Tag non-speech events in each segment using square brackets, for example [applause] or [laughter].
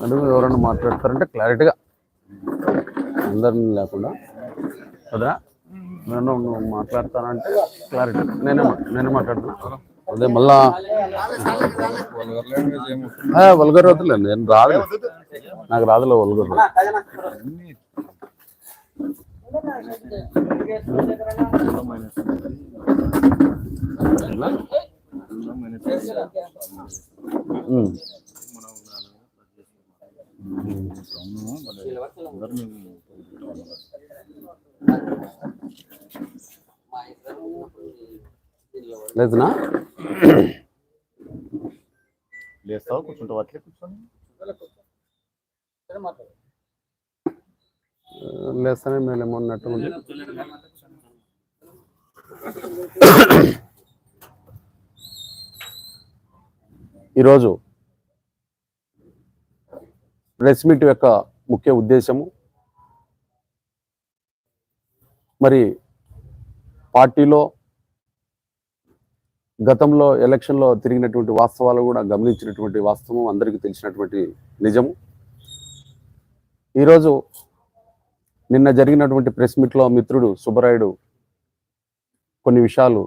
నడుము ఎవరైనా మాట్లాడతారంటే క్లారిటీగా అందరిని లేకుండా. కదా? నేను నువ్వు మాట్లాడతానంటే క్లారిటీ. నేనే నేనే మాట్లాడుతున్నా అదే మళ్ళా వల్గర్ వద్దులే నేను రాదు నాకు రాదులే వల్గర్. ఉమ్. లేదునా? లేస్తావు? కూర్చుంటావు? అట్లే కూర్చొని? లేస్తానే మేలేమో అన్నట్టు ఉంది. ఈరోజు ప్రెస్ మీట్ యొక్క ముఖ్య ఉద్దేశము. మరి పార్టీలో గతంలో ఎలక్షన్లో తిరిగినటువంటి వాస్తవాలు కూడా గమనించినటువంటి వాస్తవం అందరికీ తెలిసినటువంటి నిజము. ఈరోజు నిన్న జరిగినటువంటి ప్రెస్ మీట్లో మిత్రుడు సుబ్బరాయుడు కొన్ని విషయాలు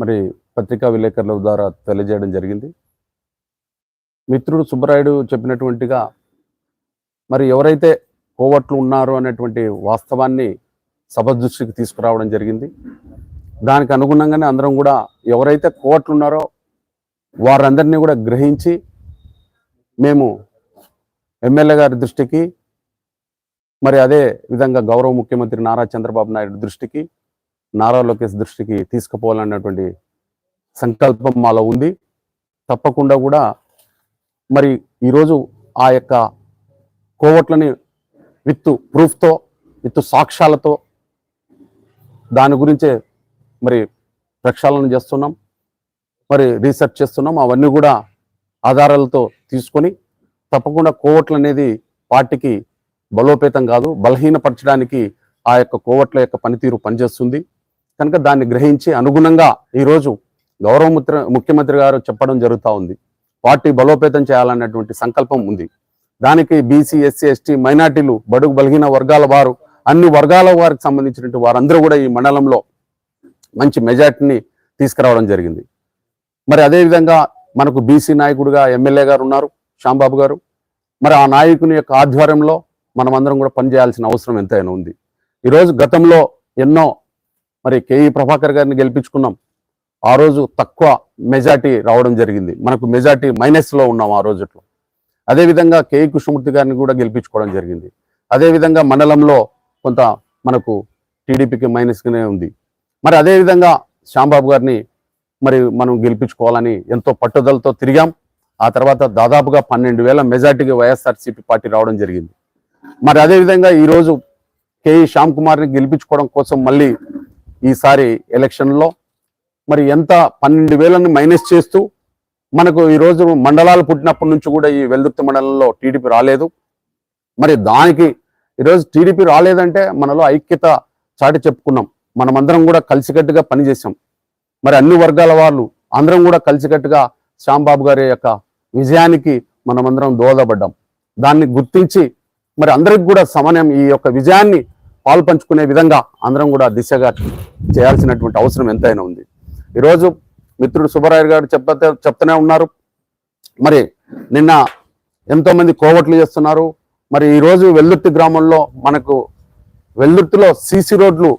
మరి పత్రికా విలేకరుల ద్వారా తెలియజేయడం జరిగింది. మిత్రుడు సుబ్బరాయుడు చెప్పినటువంటిగా మరి ఎవరైతే కోవట్లు ఉన్నారో అనేటువంటి వాస్తవాన్ని సభ దృష్టికి తీసుకురావడం జరిగింది. దానికి అనుగుణంగానే అందరం కూడా ఎవరైతే కోవట్లు ఉన్నారో వారందరినీ కూడా గ్రహించి మేము ఎమ్మెల్యే గారి దృష్టికి మరి అదే విధంగా గౌరవ ముఖ్యమంత్రి నారా చంద్రబాబు నాయుడు దృష్టికి నారా లోకేష్ దృష్టికి తీసుకుపోవాలన్నటువంటి సంకల్పం మాలో ఉంది. తప్పకుండా కూడా మరి ఈరోజు ఆ యొక్క కోవట్లని విత్ ప్రూఫ్తో విత్ సాక్ష్యాలతో దాని గురించే మరి ప్రక్షాళన చేస్తున్నాం. మరి రీసెర్చ్ చేస్తున్నాం. అవన్నీ కూడా ఆధారాలతో తీసుకొని తప్పకుండా కోవట్లు అనేది పార్టీకి బలోపేతం కాదు బలహీనపరచడానికి ఆ యొక్క కోవట్ల యొక్క పనితీరు పనిచేస్తుంది. కనుక దాన్ని గ్రహించి అనుగుణంగా ఈరోజు గౌరవ ముఖ్యమంత్రి గారు చెప్పడం జరుగుతూ ఉంది. పార్టీ బలోపేతం చేయాలన్నటువంటి సంకల్పం ఉంది. దానికి బీసీ ఎస్సీ ఎస్టీ మైనార్టీలు బడుగు బలహీన వర్గాల వారు అన్ని వర్గాల వారికి సంబంధించినటువంటి వారందరూ కూడా ఈ మండలంలో మంచి మెజార్టీని తీసుకురావడం జరిగింది. మరి అదేవిధంగా మనకు బీసీ నాయకుడిగా ఎమ్మెల్యే గారు ఉన్నారు శ్యాంబాబు గారు. మరి ఆ నాయకుని యొక్క ఆధ్వర్యంలో మనం అందరం కూడా పనిచేయాల్సిన అవసరం ఎంతైనా ఉంది. ఈరోజు గతంలో ఎన్నో మరి కేఈ ప్రభాకర్ గారిని గెలిపించుకున్నాం. ఆ రోజు తక్కువ మెజార్టీ రావడం జరిగింది. మనకు మెజార్టీ మైనస్లో ఉన్నాం ఆ రోజుట్లో. అదేవిధంగా కేఈ కృష్ణమూర్తి గారిని కూడా గెలిపించుకోవడం జరిగింది. అదేవిధంగా మండలంలో కొంత మనకు టీడీపీకి మైనస్గానే ఉంది. మరి అదేవిధంగా శ్యాంబాబు గారిని మరి మనం గెలిపించుకోవాలని ఎంతో పట్టుదలతో తిరిగాం. ఆ తర్వాత దాదాపుగా పన్నెండు వేల మెజార్టీకి వైఎస్ఆర్సీపీ పార్టీ రావడం జరిగింది. మరి అదేవిధంగా ఈరోజు కేఈ శ్యామ్ కుమార్ని గెలిపించుకోవడం కోసం మళ్ళీ ఈసారి ఎలక్షన్లో మరి ఎంత పన్నెండు వేలని మైనస్ చేస్తూ మనకు ఈరోజు మండలాలు పుట్టినప్పటి నుంచి కూడా ఈ వెల్దుర్తి మండలంలో టీడీపీ రాలేదు. మరి దానికి ఈరోజు టీడీపీ రాలేదంటే మనలో ఐక్యత చాటి చెప్పుకున్నాం. మనమందరం కూడా కలిసికట్టుగా పనిచేసాం మరి అన్ని వర్గాల వాళ్ళు అందరం కూడా కలిసికట్టుగా శ్యాంబాబు గారి యొక్క విజయానికి మనమందరం దోహదపడ్డాం. దాన్ని గుర్తించి మరి అందరికి కూడా సమన్వయం ఈ యొక్క విజయాన్ని పాల్పంచుకునే విధంగా అందరం కూడా దిశగా చేయాల్సినటువంటి అవసరం ఎంతైనా ఉంది. ఈరోజు మిత్రుడు సుబ్బరాయ్ గారు చెప్తే చెప్తూనే ఉన్నారు. మరి నిన్న ఎంతోమంది కోవట్లు చేస్తున్నారు. మరి ఈరోజు వెల్లుర్తి గ్రామంలో మనకు వెల్లుర్తిలో సీసీ రోడ్లు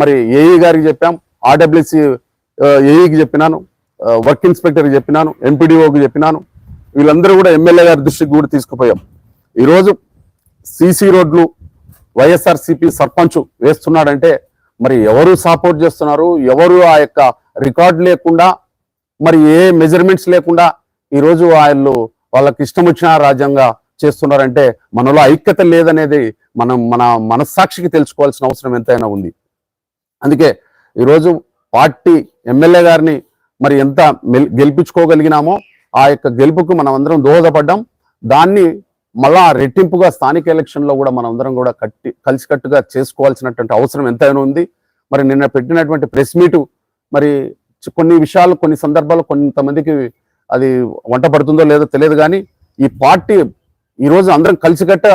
మరి ఏఈ గారికి చెప్పాం ఆర్డబ్ల్యూసి ఏఈకి చెప్పినాను వర్క్ ఇన్స్పెక్టర్కి చెప్పినాను ఎంపీడీఓకి చెప్పినాను. వీళ్ళందరూ కూడా ఎమ్మెల్యే గారి దృష్టికి కూడా తీసుకుపోయాం. ఈరోజు సీసీ రోడ్లు వైఎస్ఆర్సీపీ సర్పంచ్ వేస్తున్నాడంటే మరి ఎవరు సపోర్ట్ చేస్తున్నారు? ఎవరు ఆ యొక్క రికార్డ్ లేకుండా మరి ఏ మెజర్మెంట్స్ లేకుండా ఈరోజు వాళ్ళు వాళ్ళకి ఇష్టం వచ్చిన రాజ్యంగా చేస్తున్నారంటే మనలో ఐక్యత లేదనేది మనం మన మనస్సాక్షికి తెలుసుకోవాల్సిన అవసరం ఎంతైనా ఉంది. అందుకే ఈరోజు పార్టీ ఎమ్మెల్యే గారిని మరి ఎంత గెలిపించుకోగలిగినామో ఆ యొక్క గెలుపుకు మనం అందరం దోహదపడ్డాం. దాన్ని మళ్ళా రెట్టింపుగా స్థానిక ఎలక్షన్లో కూడా మనం అందరం కూడా కట్టి కలిసికట్టుగా చేసుకోవాల్సినటువంటి అవసరం ఎంతైనా ఉంది. మరి నిన్న పెట్టినటువంటి ప్రెస్ మీటు మరి కొన్ని విషయాలు కొన్ని సందర్భాలు కొంతమందికి అది వంట పడుతుందో లేదో తెలియదు కానీ ఈ పార్టీ ఈరోజు అందరం కలిసికట్ట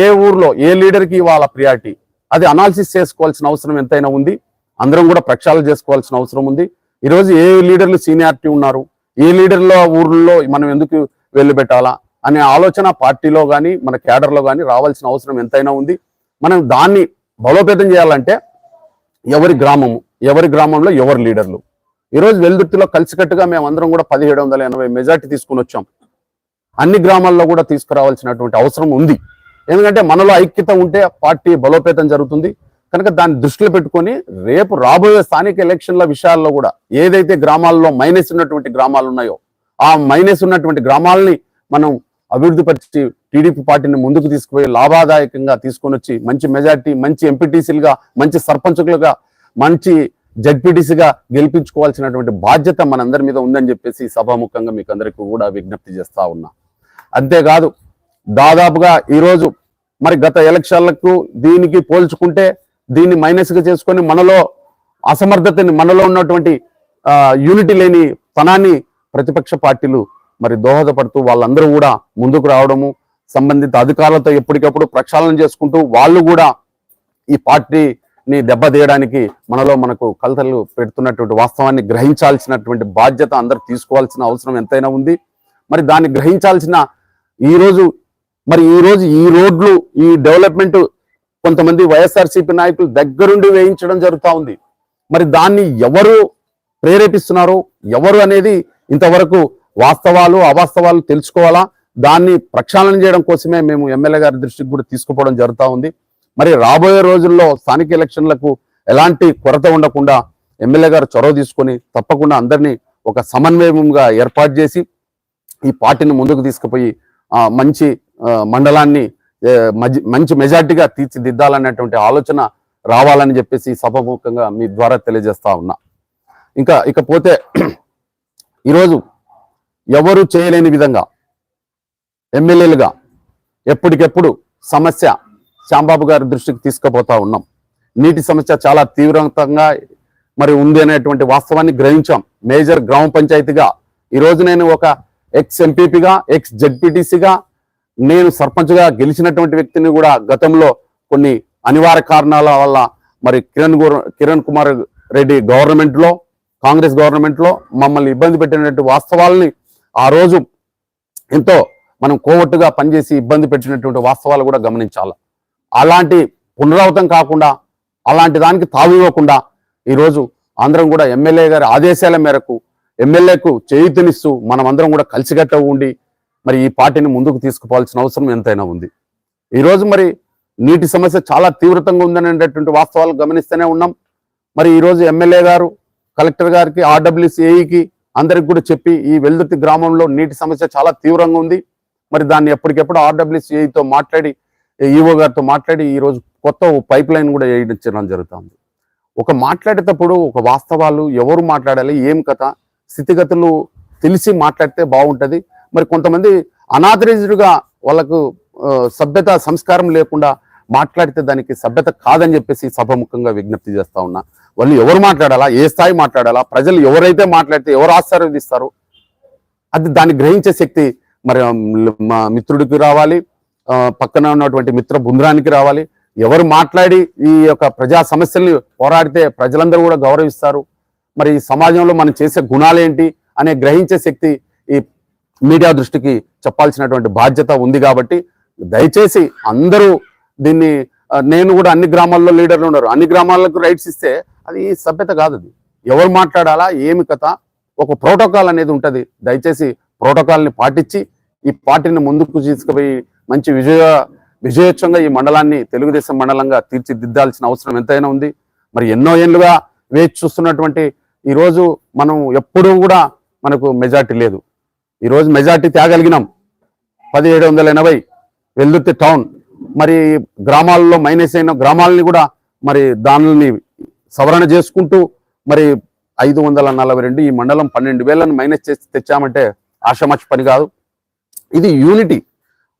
ఏ ఊర్లో ఏ లీడర్కి ఇవాళ ప్రియారిటీ? అది అనాలిసిస్ చేసుకోవాల్సిన అవసరం ఎంతైనా ఉంది. అందరం కూడా ప్రక్షాళన చేసుకోవాల్సిన అవసరం ఉంది. ఈరోజు ఏ లీడర్లు సీనియారిటీ ఉన్నారు? ఏ లీడర్ల ఊర్లో మనం ఎందుకు వెళ్ళి పెట్టాలా అనే ఆలోచన పార్టీలో కానీ మన క్యాడర్లో కానీ రావాల్సిన అవసరం ఎంతైనా ఉంది. మనం దాన్ని బలోపేతం చేయాలంటే ఎవరి గ్రామము ఎవరి గ్రామంలో ఎవరి లీడర్లు? ఈరోజు వెల్దుర్తిలో కలిసికట్టుగా మేము అందరం కూడా పదిహేడు వందల ఎనభై మెజార్టీ తీసుకుని వచ్చాం. అన్ని గ్రామాల్లో కూడా తీసుకురావాల్సినటువంటి అవసరం ఉంది. ఎందుకంటే మనలో ఐక్యత ఉంటే పార్టీ బలోపేతం జరుగుతుంది. కనుక దాన్ని దృష్టిలో పెట్టుకొని రేపు రాబోయే స్థానిక ఎలక్షన్ల విషయాల్లో కూడా ఏదైతే గ్రామాల్లో మైనస్ ఉన్నటువంటి గ్రామాలు ఉన్నాయో ఆ మైనస్ ఉన్నటువంటి గ్రామాలని మనం అభివృద్ధి పరిచి టీడీపీ పార్టీని ముందుకు తీసుకుపోయి లాభాదాయకంగా తీసుకొని వచ్చి మంచి మెజార్టీ మంచి ఎంపీటీసీలుగా మంచి సర్పంచులుగా మంచి జడ్పీటీసీగా గెలిపించుకోవాల్సినటువంటి బాధ్యత మనందరి మీద ఉందని చెప్పేసి సభాముఖంగా మీకు అందరికీ కూడా విజ్ఞప్తి చేస్తా ఉన్నా. అంతేకాదు దాదాపుగా ఈరోజు మరి గత ఎలక్షన్లకు దీనికి పోల్చుకుంటే దీన్ని మైనస్గా చేసుకొని మనలో అసమర్థతని మనలో ఉన్నటువంటి యూనిటీ లేని తనాన్ని ప్రతిపక్ష పార్టీలు మరి దోహదపడుతూ వాళ్ళందరూ కూడా ముందుకు రావడము సంబంధిత అధికారులతో ఎప్పటికప్పుడు ప్రక్షాళన చేసుకుంటూ వాళ్ళు కూడా ఈ పార్టీని దెబ్బతీయడానికి మనలో మనకు కలతలు పెడుతున్నటువంటి వాస్తవాన్ని గ్రహించాల్సినటువంటి బాధ్యత అందరూ తీసుకోవాల్సిన అవసరం ఎంతైనా ఉంది. మరి దాన్ని గ్రహించాల్సిన ఈ రోజు మరి ఈ రోజు ఈ రోడ్లు ఈ డెవలప్మెంట్ కొంతమంది వైఎస్ఆర్సీపీ నాయకులు దగ్గరుండి వేయించడం జరుగుతూ ఉంది. మరి దాన్ని ఎవరు ప్రేరేపిస్తున్నారు ఎవరు అనేది ఇంతవరకు వాస్తవాలు అవాస్తవాలు తెలుసుకోవాలా? దాన్ని ప్రక్షాళన చేయడం కోసమే మేము ఎమ్మెల్యే గారి దృష్టికి కూడా తీసుకుపోవడం జరుగుతూ ఉంది. మరి రాబోయే రోజుల్లో స్థానిక ఎలక్షన్లకు ఎలాంటి కొరత ఉండకుండా ఎమ్మెల్యే గారు చొరవ తీసుకొని తప్పకుండా అందరినీ ఒక సమన్వయంగా ఏర్పాటు చేసి ఈ పార్టీని ముందుకు తీసుకుపోయి మంచి మండలాన్ని మంచి మెజార్టీగా తీర్చిదిద్దాలనేటువంటి ఆలోచన రావాలని చెప్పేసి సభముఖంగా మీ ద్వారా తెలియజేస్తా ఉన్నా. ఇంకా ఇకపోతే [clears throat] ఈరోజు ఎవరు చేయలేని విధంగా ఎమ్మెల్యేలుగా ఎప్పటికెప్పుడు సమస్య శ్యాంబాబు గారి దృష్టికి తీసుకుపోతా ఉన్నాం. నీటి సమస్య చాలా తీవ్రంగా మరి ఉంది అనేటువంటి వాస్తవాన్ని గ్రహించాం. మేజర్ గ్రామ పంచాయతీగా ఈరోజు నేను ఒక ఎక్స్ ఎంపీపీగా ఎక్స్ జెడ్పీటీసీగా నేను సర్పంచ్గా గెలిచినటువంటి వ్యక్తిని కూడా గతంలో కొన్ని అనివార్య కారణాల వల్ల మరి కిరణ్ కిరణ్ కుమార్ రెడ్డి గవర్నమెంట్లో కాంగ్రెస్ గవర్నమెంట్లో మమ్మల్ని ఇబ్బంది పెట్టినటువంటి వాస్తవాలని ఆ రోజు ఎంతో మనం కోవట్టుగా పనిచేసి ఇబ్బంది పెట్టినటువంటి వాస్తవాలు కూడా గమనించాలి. అలాంటి పునరావృతం కాకుండా అలాంటి దానికి తావు ఇవ్వకుండా ఈరోజు అందరం కూడా ఎమ్మెల్యే గారి ఆదేశాల మేరకు ఎమ్మెల్యేకు చేయుతనిస్తూ మనం అందరం కూడా కలిసికట్ట ఉండి మరి ఈ పార్టీని ముందుకు తీసుకుపోవాల్సిన అవసరం ఎంతైనా ఉంది. ఈరోజు మరి నీటి సమస్య చాలా తీవ్రతంగా ఉందనేటటువంటి వాస్తవాలు గమనిస్తూనే ఉన్నాం. మరి ఈరోజు ఎమ్మెల్యే గారు కలెక్టర్ గారికి ఆర్డబ్ల్యూసిఏకి అందరికి కూడా చెప్పి ఈ వెల్దుర్తి గ్రామంలో నీటి సమస్య చాలా తీవ్రంగా ఉంది. మరి దాన్ని ఎప్పటికెప్పుడు ఆర్డబ్ల్యూసిఐతో మాట్లాడి ఈఓ గారితో మాట్లాడి ఈరోజు కొత్త పైప్ లైన్ కూడా వేయించడం జరుగుతుంది. ఒక మాట్లాడేటప్పుడు ఒక వాస్తవాలు ఎవరు మాట్లాడాలి ఏం కథ స్థితిగతులు తెలిసి మాట్లాడితే బాగుంటుంది. మరి కొంతమంది అనాథరైజ్డ్గా వాళ్ళకు సభ్యత సంస్కారం లేకుండా మాట్లాడితే దానికి సభ్యత కాదని చెప్పేసి సభముఖంగా విజ్ఞప్తి చేస్తా ఉన్నా. వాళ్ళు ఎవరు మాట్లాడాలా? ఏ స్థాయి మాట్లాడాలా? ప్రజలు ఎవరైతే మాట్లాడితే ఎవరు ఆశీర్వదిస్తారు అది దాన్ని గ్రహించే శక్తి మరి మా మిత్రుడికి రావాలి. పక్కన ఉన్నటువంటి మిత్ర బృందానికి రావాలి. ఎవరు మాట్లాడి ఈ యొక్క ప్రజా సమస్యల్ని పోరాడితే ప్రజలందరూ కూడా గౌరవిస్తారు. మరి ఈ సమాజంలో మనం చేసే గుణాలేంటి అనే గ్రహించే శక్తి ఈ మీడియా దృష్టికి చెప్పాల్సినటువంటి బాధ్యత ఉంది కాబట్టి దయచేసి అందరూ దీన్ని నేను కూడా అన్ని గ్రామాల్లో లీడర్లు ఉన్నారు. అన్ని గ్రామాలకు రైట్స్ ఇస్తే అది సభ్యత కాదు అది. ఎవరు మాట్లాడాలా ఏమి కథ ఒక ప్రోటోకాల్ అనేది ఉంటుంది. దయచేసి ప్రోటోకాల్ని పాటించి ఈ పార్టీని ముందుకు తీసుకుపోయి మంచి విజయ విజయోత్సవంగా ఈ మండలాన్ని తెలుగుదేశం మండలంగా తీర్చిదిద్దాల్సిన అవసరం ఎంతైనా ఉంది. మరి ఎన్నో ఏళ్ళుగా వేచి చూస్తున్నటువంటి ఈ రోజు మనం ఎప్పుడూ కూడా మనకు మెజార్టీ లేదు. ఈ రోజు మెజార్టీ తేగలిగినాం. పదిహేడు వందల ఎనభై వెల్దుర్తి టౌన్. మరి గ్రామాల్లో మైనస్ అయిన గ్రామాలని కూడా మరి దానిని సవరణ చేసుకుంటూ మరి ఐదు వందల నలభై రెండు ఈ మండలం పన్నెండు వేలను మైనస్ చేసి తెచ్చామంటే ఆషామాషి పని కాదు. ఇది యూనిటీ.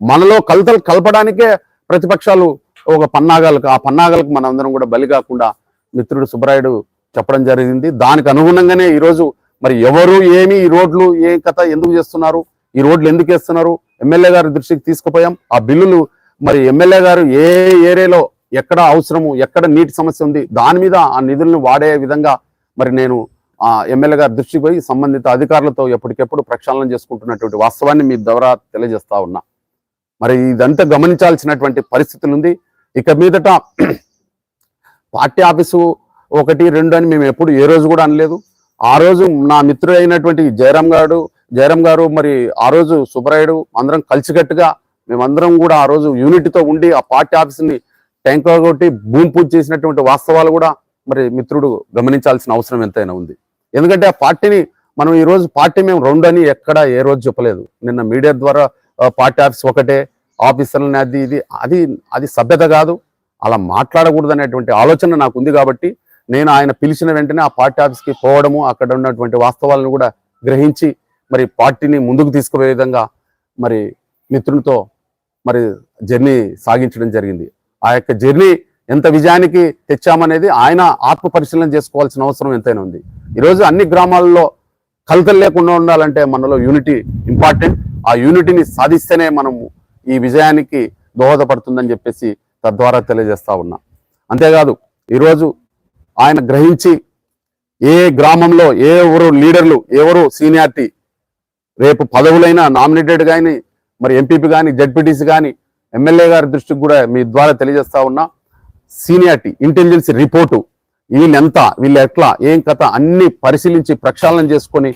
మనలో కలతలు కలపడానికే ప్రతిపక్షాలు ఒక పన్నాగాలకు ఆ పన్నాగాలకు మనందరం కూడా బలి కాకుండా మిత్రుడు సుబ్బరాయుడు చెప్పడం జరిగింది. దానికి అనుగుణంగానే ఈరోజు మరి ఎవరు ఏమి ఈ రోడ్లు ఏ కథ ఎందుకు చేస్తున్నారు ఈ రోడ్లు ఎందుకు వేస్తున్నారు ఎమ్మెల్యే గారి దృష్టికి తీసుకుపోయాం. ఆ బిల్లులు మరి ఎమ్మెల్యే గారు ఏ ఏరియాలో ఎక్కడ అవసరము ఎక్కడ నీటి సమస్య ఉంది దాని మీద ఆ నిధులను వాడే విధంగా మరి నేను ఆ ఎమ్మెల్యే గారి దృష్టికి పోయి సంబంధిత అధికారులతో ఎప్పటికెప్పుడు ప్రక్షాళన చేసుకుంటున్నటువంటి వాస్తవాన్ని మీ ద్వారా తెలియజేస్తా ఉన్నా. మరి ఇదంతా గమనించాల్సినటువంటి పరిస్థితులు ఉంది. ఇక మీదట పార్టీ ఆఫీసు ఒకటి రెండు అని మేము ఎప్పుడు ఏ రోజు కూడా అనలేదు. ఆ రోజు నా మిత్రుడు అయినటువంటి జయరాం గారు జయరాం గారు మరి ఆ రోజు సుబ్బరాయుడు అందరం కలిసికట్టుగా మేమందరం కూడా ఆ రోజు యూనిట్తో ఉండి ఆ పార్టీ ఆఫీస్ని ట్యాంకర్ కొట్టి భూమి పూజ చేసినటువంటి వాస్తవాలు కూడా మరి మిత్రుడు గమనించాల్సిన అవసరం ఎంతైనా ఉంది. ఎందుకంటే ఆ పార్టీని మనం ఈ రోజు పార్టీ మేము రెండు అని ఎక్కడ ఏ రోజు చెప్పలేదు. నిన్న మీడియా ద్వారా పార్టీ ఆఫీస్ ఒకటే ఆఫీసర్లని అది ఇది అది అది సభ్యత కాదు. అలా మాట్లాడకూడదు అనేటువంటి ఆలోచన నాకు ఉంది కాబట్టి నేను ఆయన పిలిచిన వెంటనే ఆ పార్టీ ఆఫీస్కి పోవడము అక్కడ ఉన్నటువంటి వాస్తవాలను కూడా గ్రహించి మరి పార్టీని ముందుకు తీసుకుపోయే విధంగా మరి మిత్రులతో మరి జర్నీ సాగించడం జరిగింది. ఆ యొక్క జర్నీ ఎంత విజయానికి తెచ్చామనేది ఆయన ఆత్మ పరిశీలన చేసుకోవాల్సిన అవసరం ఎంతైనా ఉంది. ఈరోజు అన్ని గ్రామాల్లో కలతలు లేకుండా ఉండాలంటే మనలో యూనిటీ ఇంపార్టెంట్ ఆ యూనిటీని సాధిస్తేనే మనము ఈ విజయానికి దోహదపడుతుందని చెప్పేసి తద్వారా తెలియజేస్తా ఉన్నా. అంతేకాదు ఈరోజు ఆయన గ్రహించి ఏ గ్రామంలో ఏ ఎవరు లీడర్లు ఎవరు సీనియారిటీ రేపు పదవులైనా నామినేటెడ్ కానీ మరి ఎంపీపీ కానీ జడ్పీటీసీ కానీ ఎమ్మెల్యే గారి దృష్టికి కూడా మీ ద్వారా తెలియజేస్తా ఉన్నా సీనియారిటీ ఇంటెలిజెన్స్ రిపోర్టు వీళ్ళు ఎంత వీళ్ళు ఎట్లా ఏం కథ అన్ని పరిశీలించి ప్రక్షాళన చేసుకొని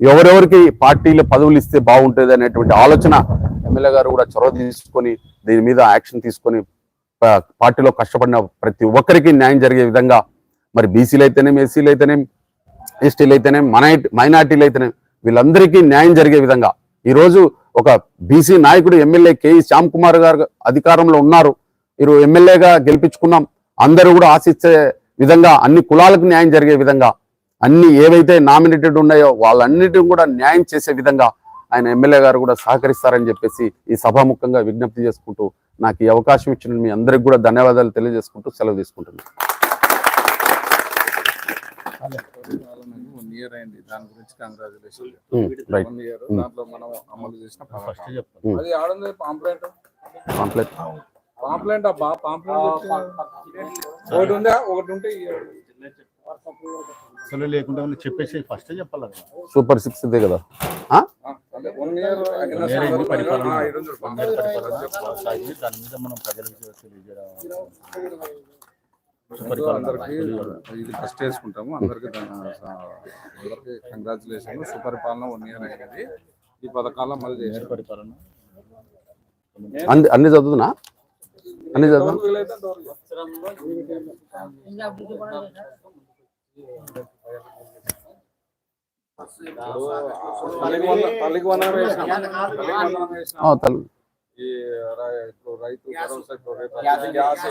ఎవరెవరికి పార్టీలు పదవులు ఇస్తే బాగుంటుంది అనేటువంటి ఆలోచన ఎమ్మెల్యే గారు కూడా చొరవ తీసుకొని దీని మీద యాక్షన్ తీసుకొని పార్టీలో కష్టపడిన ప్రతి ఒక్కరికి న్యాయం జరిగే విధంగా మరి బీసీలు అయితేనేం ఎస్సీలు అయితేనేం ఎస్టీలు అయితేనేం మైనార్టీ మైనార్టీలు అయితేనేం వీళ్ళందరికీ న్యాయం జరిగే విధంగా ఈరోజు ఒక బీసీ నాయకుడు ఎమ్మెల్యే కేఈ శ్యామ్ కుమార్ గారు అధికారంలో ఉన్నారు. మీరు ఎమ్మెల్యేగా గెలిపించుకున్నాం. అందరూ కూడా ఆశించే విధంగా అన్ని కులాలకు న్యాయం జరిగే విధంగా అన్ని ఏవైతే నామినేటెడ్ ఉన్నాయో వాళ్ళన్నిటిని కూడా న్యాయం చేసే విధంగా ఆయన ఎమ్మెల్యే గారు కూడా సహకరిస్తారని చెప్పేసి ఈ సభాముఖంగా విజ్ఞప్తి చేసుకుంటూ నాకు ఈ అవకాశం ఇచ్చిన మీ అందరికి కూడా ధన్యవాదాలు తెలియజేసుకుంటూ సెలవు తీసుకుంటున్నాను. వన్ ఇయర్ అయింది. దాని గురించి కంగ్రాచులేషన్ వన్ ఇయర్ Hmm. దాంట్లో మనం అమలు చేసిన. చెప్తాను అది ఆడుంది పాంప్లెంట్ కాంప్లెక్స్ పాంప్లెంట్ అబ్బా పాంప్లెంట్ ఒకటి ఉందా? ఒకటి ఉంటే. అసలు లేకుండా చెప్పేసి ఫస్ట్ చెప్పాలి. సూపర్ సిక్స్ ఇదే కదా. వన్ ఇయర్ పరిపాలన. దాని మీద మనం ప్రజలకు తెలియజేయడం. అందరికీ ఇది ఫస్ట్ వేసుకుంటాము అందరికి అందరికి కంగ్రాచులేషన్ సుపరిపాలన వన్ ఇయర్ అయింది ఈ పథకాల మళ్ళీ పరిపాలన అన్ని అన్ని చదువుతున్నా అన్ని చదువు. తల్లికి వంద- తల్లికి వందనం వేసినాం. తల్లికి వందనం వేసినాం. ఈ ఇప్పుడు రైతు భరోసా గ్యాస్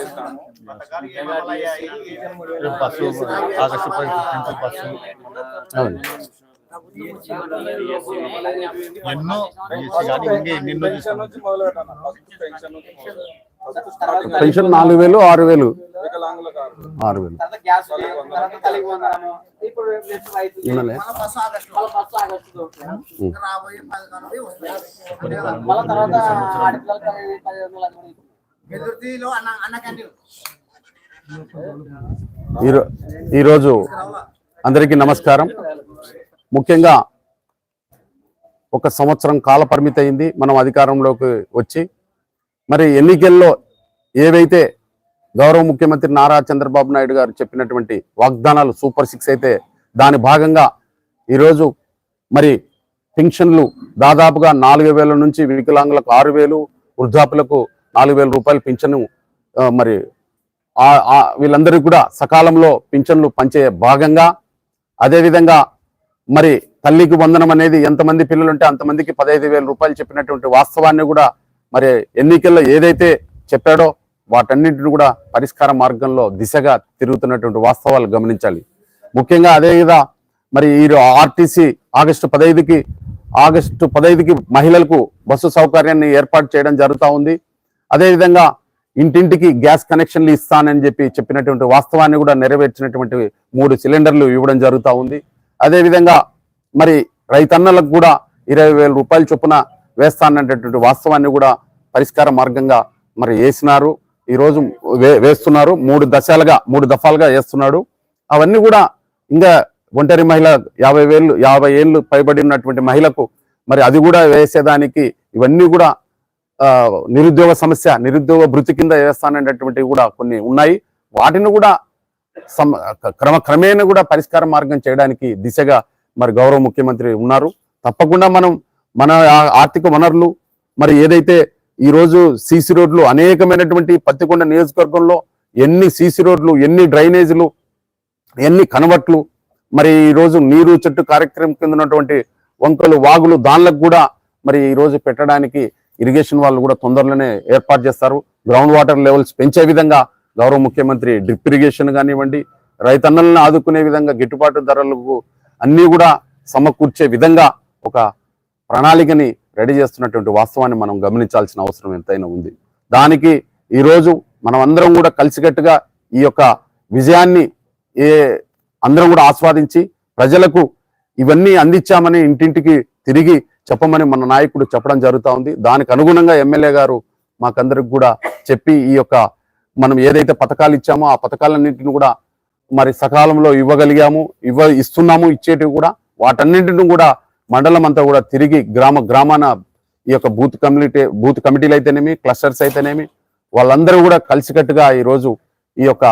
బస్సు ఆగస్టు బస్సు. ఎన్నో పెన్షన్ పెన్షన్ నాలుగు వేలు ఆరు వేలు. ఆరు వేలు. ఈరోజు అందరికీ నమస్కారం. ముఖ్యంగా ఒక సంవత్సరం కాల పరిమితి అయింది. మనం అధికారంలోకి వచ్చి మరి ఎన్నికల్లో ఏవైతే గౌరవ ముఖ్యమంత్రి నారా చంద్రబాబు నాయుడు గారు చెప్పినటువంటి వాగ్దానాలు సూపర్ సిక్స్ అయితే దాని భాగంగా ఈరోజు మరి పెన్షన్లు దాదాపుగా నాలుగు వేల నుంచి వికలాంగులకు ఆరు వేలు వృద్ధాపులకు నాలుగు వేల రూపాయల పింఛను మరి వీళ్ళందరికీ కూడా సకాలంలో పింఛన్లు పంచే భాగంగా అదేవిధంగా మరి తల్లికి వందనం అనేది ఎంతమంది పిల్లలు ఉంటే అంతమందికి పదహైదు వేల రూపాయలు చెప్పినటువంటి వాస్తవాన్ని కూడా మరి ఎన్నికల్లో ఏదైతే చెప్పాడో వాటన్నింటిని కూడా పరిష్కార మార్గంలో దిశగా తిరుగుతున్నటువంటి వాస్తవాలు గమనించాలి. ముఖ్యంగా అదేవిధంగా మరి ఈ ఆర్టీసీ ఆగస్టు పదహైదుకి ఆగస్టు పదహైదుకి మహిళలకు బస్సు సౌకర్యాన్ని ఏర్పాటు చేయడం జరుగుతూ ఉంది. అదేవిధంగా ఇంటింటికి గ్యాస్ కనెక్షన్లు ఇస్తానని చెప్పి చెప్పినటువంటి వాస్తవాన్ని కూడా నెరవేర్చినటువంటి మూడు సిలిండర్లు ఇవ్వడం జరుగుతూ ఉంది. అదేవిధంగా మరి రైతన్నలకు కూడా ఇరవై వేల రూపాయల చొప్పున వేస్తాననేటటువంటి వాస్తవాన్ని కూడా పరిష్కార మార్గంగా మరి వేసినారు. ఈరోజు వే వేస్తున్నారు. మూడు దశలుగా మూడు దఫాలుగా వేస్తున్నాడు. అవన్నీ కూడా ఇంకా ఒంటరి మహిళ యాభై వేలు యాభై ఏళ్ళు పైబడినటువంటి మహిళకు మరి అది కూడా వేసేదానికి ఇవన్నీ కూడా నిరుద్యోగ సమస్య నిరుద్యోగ భృతి కింద వేస్తానటువంటివి కూడా కొన్ని ఉన్నాయి. వాటిని కూడా సమ క్రమ క్రమేణా కూడా పరిష్కార మార్గం చేయడానికి దిశగా మరి గౌరవ ముఖ్యమంత్రి ఉన్నారు. తప్పకుండా మనం మన ఆర్థిక వనరులు మరి ఏదైతే ఈరోజు సీసీ రోడ్లు అనేకమైనటువంటి పత్తికొండ నియోజకవర్గంలో ఎన్ని సీసీ రోడ్లు ఎన్ని డ్రైనేజీలు ఎన్ని కనవట్లు మరి ఈరోజు నీరు చెట్టు కార్యక్రమం కింద ఉన్నటువంటి వంకలు వాగులు దానిలకు కూడా మరి ఈరోజు పెట్టడానికి ఇరిగేషన్ వాళ్ళు కూడా తొందరలోనే ఏర్పాటు చేస్తారు. గ్రౌండ్ వాటర్ లెవెల్స్ పెంచే విధంగా గౌరవ ముఖ్యమంత్రి డ్రిప్ ఇరిగేషన్ కానివ్వండి రైతన్నలను ఆదుకునే విధంగా గిట్టుబాటు ధరలకు అన్నీ కూడా సమకూర్చే విధంగా ఒక ప్రణాళికని రెడీ చేస్తున్నటువంటి వాస్తవాన్ని మనం గమనించాల్సిన అవసరం ఎంతైనా ఉంది. దానికి ఈరోజు మనం అందరం కూడా కలిసికట్టుగా ఈ యొక్క విజయాన్ని ఏ అందరం కూడా ఆస్వాదించి ప్రజలకు ఇవన్నీ అందించామని ఇంటింటికి తిరిగి చెప్పమని మన నాయకుడు చెప్పడం జరుగుతూ ఉంది. దానికి అనుగుణంగా ఎమ్మెల్యే గారు మాకందరికి కూడా చెప్పి ఈ యొక్క మనం ఏదైతే పథకాలు ఇచ్చామో ఆ పథకాలన్నింటిని కూడా మరి సకాలంలో ఇవ్వగలిగాము ఇవ్వ ఇస్తున్నాము ఇచ్చేటివి కూడా వాటన్నింటిని కూడా మండలం అంతా కూడా తిరిగి గ్రామ గ్రామాన ఈ యొక్క బూత్ కమ్యూనిటీ బూత్ కమిటీలు అయితేనేమి క్లస్టర్స్ అయితేనేమి వాళ్ళందరూ కూడా కలిసికట్టుగా ఈరోజు ఈ యొక్క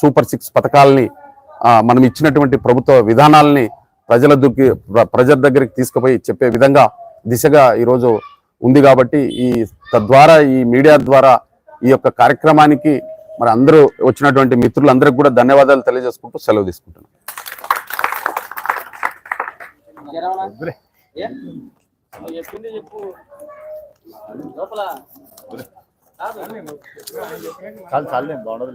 సూపర్ సిక్స్ పథకాలని మనం ఇచ్చినటువంటి ప్రభుత్వ విధానాలని ప్రజల దుక్కి ప్రజల దగ్గరికి తీసుకుపోయి చెప్పే విధంగా దిశగా ఈరోజు ఉంది కాబట్టి ఈ తద్వారా ఈ మీడియా ద్వారా ఈ యొక్క కార్యక్రమానికి మరి అందరూ వచ్చినటువంటి మిత్రులందరికీ కూడా ధన్యవాదాలు తెలియజేసుకుంటూ సెలవు తీసుకుంటున్నాను చెప్పింది చెప్పు. లోపల. చాలు చాలు బాగుండదు.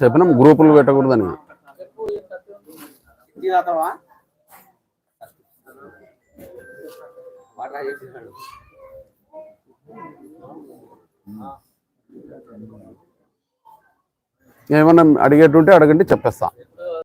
చెప్పినాం గ్రూపులు పెట్టకూడదని. ఏమన్నా అడిగేటుంటే అడగండి చెప్పేస్తా.